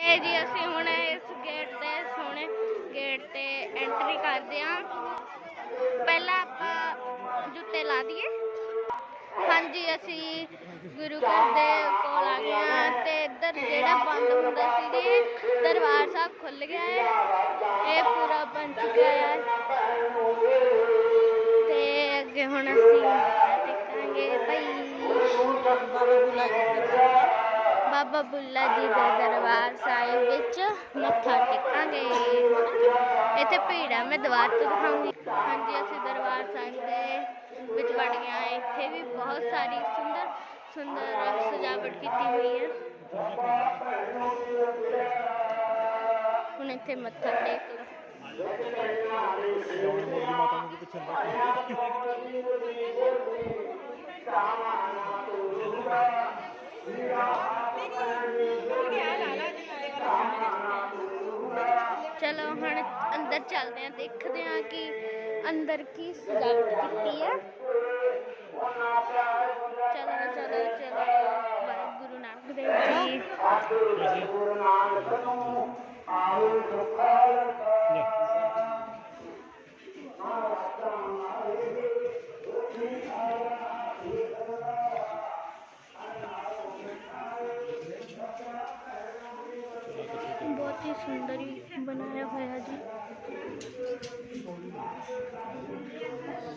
ਤੇ ਜੀ ਅਸੀਂ ਹੁਣ ਇਸ ਗੇਟ ਦੇ ਸੋਹਣੇ ਗੇਟ ਤੇ ਐਂਟਰੀ ਕਰਦੇ ਹਾਂ। ਪਹਿਲਾਂ ਆਪਾਂ ਜੁੱਤੇ ਲਾ ਦਈਏ। ਹਾਂਜੀ, ਅਸੀਂ ਗੁਰੂ ਘਰ ਦੇ ਕੋਲ ਆ ਗਏ ਹਾਂ ਤੇ ਇੱਧਰ ਜਿਹੜਾ ਬੰਦ ਹੁੰਦਾ ਸੀ ਜੀ ਦਰਬਾਰ ਸਾਹਿਬ ਖੁੱਲ ਗਿਆ ਹੈ। ਇਹ ਪੂਰਾ ਬਣ ਚੁੱਕਾ ਹੈ। ਤੇ ਅੱਗੇ ਹੁਣ ਅਸੀਂ ਬਾਬਾ ਬੁੱਲਾ ਜੀ ਦੇ ਦਰਬਾਰ ਸਾਹਿਬ ਵਿੱਚ ਮੱਥਾ ਟੇਕਾਂਗੇ। ਇੱਥੇ ਭੀੜ ਹੈ ਮੈਂ ਦੁਬਾਰਾ ਤੋਂ ਦਿਖਾਉਂਗੀ। ਹਾਂਜੀ, ਅਸੀਂ ਦਰਬਾਰ ਸਾਹਿਬ ਦੇ ਵਿੱਚ ਵੜ ਗਏ ਹਾਂ। ਇੱਥੇ ਵੀ ਬਹੁਤ ਸਾਰੀ ਸੁੰਦਰ ਸੁੰਦਰ ਸਜਾਵਟ ਕੀਤੀ ਹੋਈ ਹੈ। ਹੁਣ ਇੱਥੇ ਮੱਥਾ ਟੇਕ ਲਓ। ਮਾਤਾ ਨੂੰ ਪਿੱਛੇ ਚਲੋ ਹੁਣ ਅੰਦਰ ਚੱਲਦੇ ਹਾਂ, ਦੇਖਦੇ ਹਾਂ ਕਿ ਅੰਦਰ ਕੀ ਸਜਾਵਟ ਕੀਤੀ ਹੈ। ਚਲੋ ਚਲੋ ਚਲੋ, ਵਾਹਿਗੁਰੂ ਨਾਨਕ ਦੇਵ ਜੀ। ਸੁੰਦਰ ਹੀ ਬਣਾਇਆ ਹੋਇਆ ਜੀ।